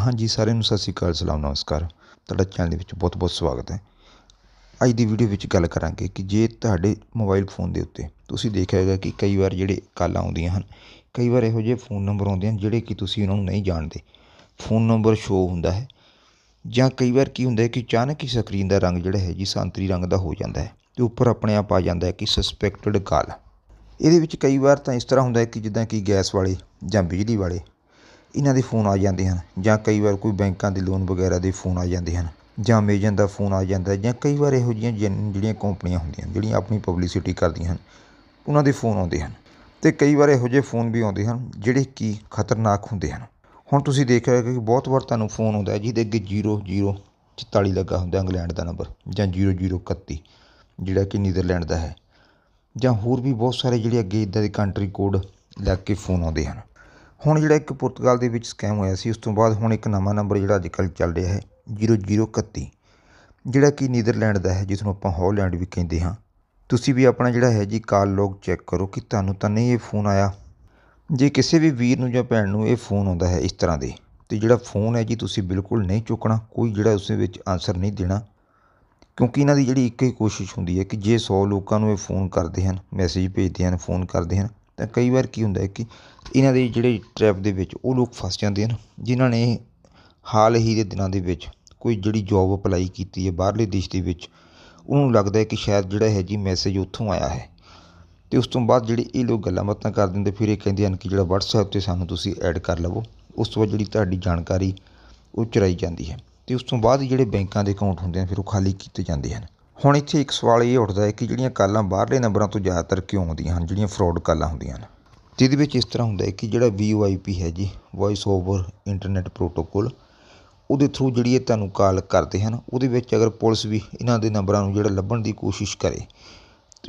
ਹਾਂਜੀ, ਸਾਰਿਆਂ ਨੂੰ ਸਤਿ ਸ਼੍ਰੀ ਅਕਾਲ, ਸਲਾਮ, ਨਮਸਕਾਰ। ਤੁਹਾਡਾ ਚੈਨਲ ਦੇ ਵਿੱਚ ਬਹੁਤ ਬਹੁਤ ਸਵਾਗਤ ਹੈ। ਅੱਜ ਦੀ ਵੀਡੀਓ ਵਿੱਚ ਗੱਲ ਕਰਾਂਗੇ ਕਿ ਜੇ ਤੁਹਾਡੇ ਮੋਬਾਈਲ ਫੋਨ ਦੇ ਉੱਤੇ ਤੁਸੀਂ ਦੇਖਿਆ ਹੋਵੇਗਾ ਕਿ ਕਈ ਵਾਰ ਜਿਹੜੇ ਕਾਲਾਂ ਆਉਂਦੀਆਂ ਹਨ, ਕਈ ਵਾਰ ਇਹੋ ਜਿਹੇ ਫੋਨ ਨੰਬਰ ਆਉਂਦੇ ਹਨ ਜਿਹੜੇ ਕਿ ਤੁਸੀਂ ਉਹਨਾਂ ਨੂੰ ਨਹੀਂ ਜਾਣਦੇ। ਫੋਨ ਨੰਬਰ ਸ਼ੋ ਹੁੰਦਾ ਹੈ ਜਾਂ ਕਈ ਵਾਰ ਕੀ ਹੁੰਦਾ ਹੈ ਕਿ ਅਚਾਨਕ ਹੀ ਸਕਰੀਨ ਦਾ ਰੰਗ ਜਿਹੜਾ ਹੈ ਜੀ ਸੰਤਰੀ ਰੰਗ ਦਾ ਹੋ ਜਾਂਦਾ ਹੈ ਤੇ ਉੱਪਰ ਆਪਣੇ ਆਪ ਆ ਜਾਂਦਾ ਹੈ ਕਿ ਸਸਪੈਕਟਡ ਕਾਲ। ਇਹਦੇ ਵਿੱਚ ਕਈ ਵਾਰ ਤਾਂ ਇਸ ਤਰ੍ਹਾਂ ਹੁੰਦਾ ਹੈ ਕਿ ਜਿੱਦਾਂ ਕਿ ਗੈਸ ਵਾਲੇ ਜਾਂ ਬਿਜਲੀ ਵਾਲੇ ਇਹਨਾਂ ਦੇ ਫੋਨ ਆ ਜਾਂਦੇ ਹਨ ਜਾਂ ਕਈ ਵਾਰ ਕੋਈ ਬੈਂਕਾਂ ਦੇ ਲੋਨ ਵਗੈਰਾ ਦੇ ਫੋਨ ਆ ਜਾਂਦੇ ਹਨ ਜਾਂ ਅਮੇਜ਼ਨ ਦਾ ਫੋਨ ਆ ਜਾਂਦਾ ਜਾਂ ਕਈ ਵਾਰ ਇਹੋ ਜਿਹੀਆਂ ਜਿਹੜੀਆਂ ਕੰਪਨੀਆਂ ਹੁੰਦੀਆਂ ਜਿਹੜੀਆਂ ਆਪਣੀ ਪਬਲਿਸਿਟੀ ਕਰਦੀਆਂ ਹਨ, ਉਹਨਾਂ ਦੇ ਫੋਨ ਆਉਂਦੇ ਹਨ ਅਤੇ ਕਈ ਵਾਰ ਇਹੋ ਜਿਹੇ ਫੋਨ ਵੀ ਆਉਂਦੇ ਹਨ ਜਿਹੜੇ ਕਿ ਖਤਰਨਾਕ ਹੁੰਦੇ ਹਨ। ਹੁਣ ਤੁਸੀਂ ਦੇਖ ਰਹੇ ਹੋ ਕਿ ਬਹੁਤ ਵਾਰ ਤੁਹਾਨੂੰ ਫੋਨ ਆਉਂਦਾ ਹੈ, ਜਿਹਦੇ ਅੱਗੇ ਜੀਰੋ ਜੀਰੋ, ਚੁਤਾਲੀ ਲੱਗਾ ਹੁੰਦਾ ਇੰਗਲੈਂਡ ਦਾ ਨੰਬਰ ਜਾਂ ਜੀਰੋ ਜੀਰੋ, ਇਕੱਤੀ, ਜਿਹੜਾ ਕਿ ਨੀਦਰਲੈਂਡ ਦਾ ਹੈ ਜਾਂ ਹੋਰ ਵੀ ਬਹੁਤ ਸਾਰੇ ਜਿਹੜੇ ਅੱਗੇ ਇੱਦਾਂ ਦੇ ਕੰਟਰੀ ਕੋਡ ਲੱਗ ਕੇ ਫੋਨ ਆਉਂਦੇ ਹਨ। ਹੁਣ ਜਿਹੜਾ ਇੱਕ ਪੁਰਤਗਾਲ ਦੇ ਵਿੱਚ ਸਕੈਮ ਹੋਇਆ ਸੀ, ਉਸ ਤੋਂ ਬਾਅਦ ਹੁਣ ਇੱਕ ਨਵਾਂ ਨੰਬਰ ਜਿਹੜਾ ਅੱਜ ਕੱਲ੍ਹ ਚੱਲ ਰਿਹਾ ਹੈ 0031 ਜਿਹੜਾ ਕਿ ਨੀਦਰਲੈਂਡ ਦਾ ਹੈ ਜਿਸ ਨੂੰ ਆਪਾਂ ਹੌਲੈਂਡ ਵੀ ਕਹਿੰਦੇ ਹਾਂ। ਤੁਸੀਂ ਵੀ ਆਪਣਾ ਜਿਹੜਾ ਹੈ ਜੀ ਕਾਲ ਲੌਗ ਚੈੱਕ ਕਰੋ ਕਿ ਤੁਹਾਨੂੰ ਤਾਂ ਨਹੀਂ ਇਹ ਫੋਨ ਆਇਆ। ਜੇ ਕਿਸੇ ਵੀ ਵੀਰ ਨੂੰ ਜਾਂ ਭੈਣ ਨੂੰ ਇਹ ਫੋਨ ਆਉਂਦਾ ਹੈ ਇਸ ਤਰ੍ਹਾਂ ਦੇ, ਤੇ ਜਿਹੜਾ ਫੋਨ ਹੈ ਜੀ ਤੁਸੀਂ ਬਿਲਕੁਲ ਨਹੀਂ ਚੁੱਕਣਾ, ਕੋਈ ਜਿਹੜਾ ਉਸ ਵਿੱਚ ਆਨਸਰ ਨਹੀਂ ਦੇਣਾ। ਕਿਉਂਕਿ ਇਹਨਾਂ ਦੀ ਜਿਹੜੀ ਇੱਕ ਹੀ ਕੋਸ਼ਿਸ਼ ਹੁੰਦੀ ਹੈ ਕਿ ਜੇ 100 ਲੋਕਾਂ ਨੂੰ ਇਹ ਫੋਨ ਕਰਦੇ ਹਨ ਮੈਸੇਜ ਭੇਜਦੇ ਹਨ ਫੋਨ ਕਰਦੇ ਹਨ ਤਾਂ ਕਈ ਵਾਰ ਕੀ ਹੁੰਦਾ ਹੈ ਕਿ ਇਹਨਾਂ ਦੇ ਜਿਹੜੇ ਟਰੈਪ ਦੇ ਵਿੱਚ ਉਹ ਲੋਕ ਫਸ ਜਾਂਦੇ ਹਨ, ਜਿਨ੍ਹਾਂ ਨੇ ਹਾਲ ਹੀ ਦੇ ਦਿਨਾਂ ਦੇ ਵਿੱਚ ਕੋਈ ਜਿਹੜੀ ਜੋਬ ਅਪਲਾਈ ਕੀਤੀ ਹੈ ਬਾਹਰਲੇ ਦੇਸ਼ ਦੇ ਵਿੱਚ, ਉਹਨੂੰ ਲੱਗਦਾ ਹੈ ਕਿ ਸ਼ਾਇਦ ਜਿਹੜਾ ਹੈ ਜੀ ਮੈਸੇਜ ਉੱਥੋਂ ਆਇਆ ਹੈ। ਅਤੇ ਉਸ ਤੋਂ ਬਾਅਦ ਜਿਹੜੇ ਇਹ ਲੋਕ ਗੱਲਾਂ ਬਾਤਾਂ ਕਰ ਦਿੰਦੇ ਫਿਰ ਇਹ ਕਹਿੰਦੇ ਹਨ ਕਿ ਜਿਹੜਾ WhatsApp 'ਤੇ ਸਾਨੂੰ ਤੁਸੀਂ ਐਡ ਕਰ ਲਵੋ, ਉਸ ਤੋਂ ਬਾਅਦ ਜਿਹੜੀ ਤੁਹਾਡੀ ਜਾਣਕਾਰੀ ਉਹ ਚੁਰਾਈ ਜਾਂਦੀ ਹੈ। ਅਤੇ ਉਸ ਤੋਂ ਬਾਅਦ ਜਿਹੜੇ ਬੈਂਕਾਂ ਦੇ ਅਕਾਊਂਟ ਹੁੰਦੇ ਹਨ, ਫਿਰ ਉਹ ਖਾਲੀ ਕੀਤੇ ਜਾਂਦੇ ਹਨ। ਹੁਣ ਇੱਥੇ ਇੱਕ ਸਵਾਲ ਇਹ ਉੱਠਦਾ ਹੈ ਕਿ ਜਿਹੜੀਆਂ ਕਾਲਾਂ ਬਾਹਰਲੇ ਨੰਬਰਾਂ ਤੋਂ ਜ਼ਿਆਦਾਤਰ ਕਿਉਂ ਆਉਂਦੀਆਂ ਹਨ? ਜਿਹੜੀਆਂ ਫਰਾਡ ਕਾਲਾਂ ਹੁੰਦੀਆਂ ਹਨ। ਜਿਹਦੇ ਵਿੱਚ ਇਸ ਤਰ੍ਹਾਂ ਹੁੰਦਾ ਹੈ ਕਿ ਜਿਹੜਾ VoIP ਹੈ ਜੀ ਵੌਇਸ ਓਵਰ ਇੰਟਰਨੈਟ ਪ੍ਰੋਟੋਕੋਲ ਉਹਦੇ ਥਰੂ ਜਿਹੜੀ ਇਹ ਤੁਹਾਨੂੰ ਕਾਲ ਕਰਦੇ ਹਨ, ਉਹਦੇ ਵਿੱਚ ਅਗਰ ਪੁਲਿਸ ਵੀ ਇਹਨਾਂ ਦੇ ਨੰਬਰਾਂ ਨੂੰ ਜਿਹੜਾ ਲੱਭਣ ਦੀ ਕੋਸ਼ਿਸ਼ ਕਰੇ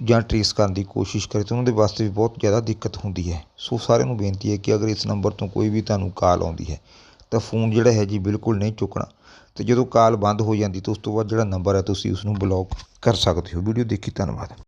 ਜਾਂ ਟਰੇਸ ਕਰਨ ਦੀ ਕੋਸ਼ਿਸ਼ ਕਰੇ, ਤਾਂ ਉਹਨਾਂ ਦੇ ਵਾਸਤੇ ਵੀ ਬਹੁਤ ਜ਼ਿਆਦਾ ਦਿੱਕਤ ਹੁੰਦੀ ਹੈ। ਸੋ ਸਾਰਿਆਂ ਨੂੰ ਬੇਨਤੀ ਹੈ ਕਿ ਅਗਰ ਇਸ ਨੰਬਰ ਤੋਂ ਕੋਈ ਵੀ ਤੁਹਾਨੂੰ ਕਾਲ ਆਉਂਦੀ ਹੈ ਤਾਂ ਫੋਨ ਜਿਹੜਾ ਹੈ ਜੀ ਬਿਲਕੁਲ ਨਹੀਂ ਚੁੱਕਣਾ। ਅਤੇ ਜਦੋਂ ਕਾਲ ਬੰਦ ਹੋ ਜਾਂਦੀ ਤਾਂ ਉਸ ਤੋਂ ਬਾਅਦ ਜਿਹੜਾ ਨੰਬਰ ਹੈ ਤੁਸੀਂ ਉਸਨੂੰ ਬਲੋਕ ਕਰ ਸਕਦੇ ਹੋ। ਵੀਡੀਓ ਦੇਖੀ, ਧੰਨਵਾਦ।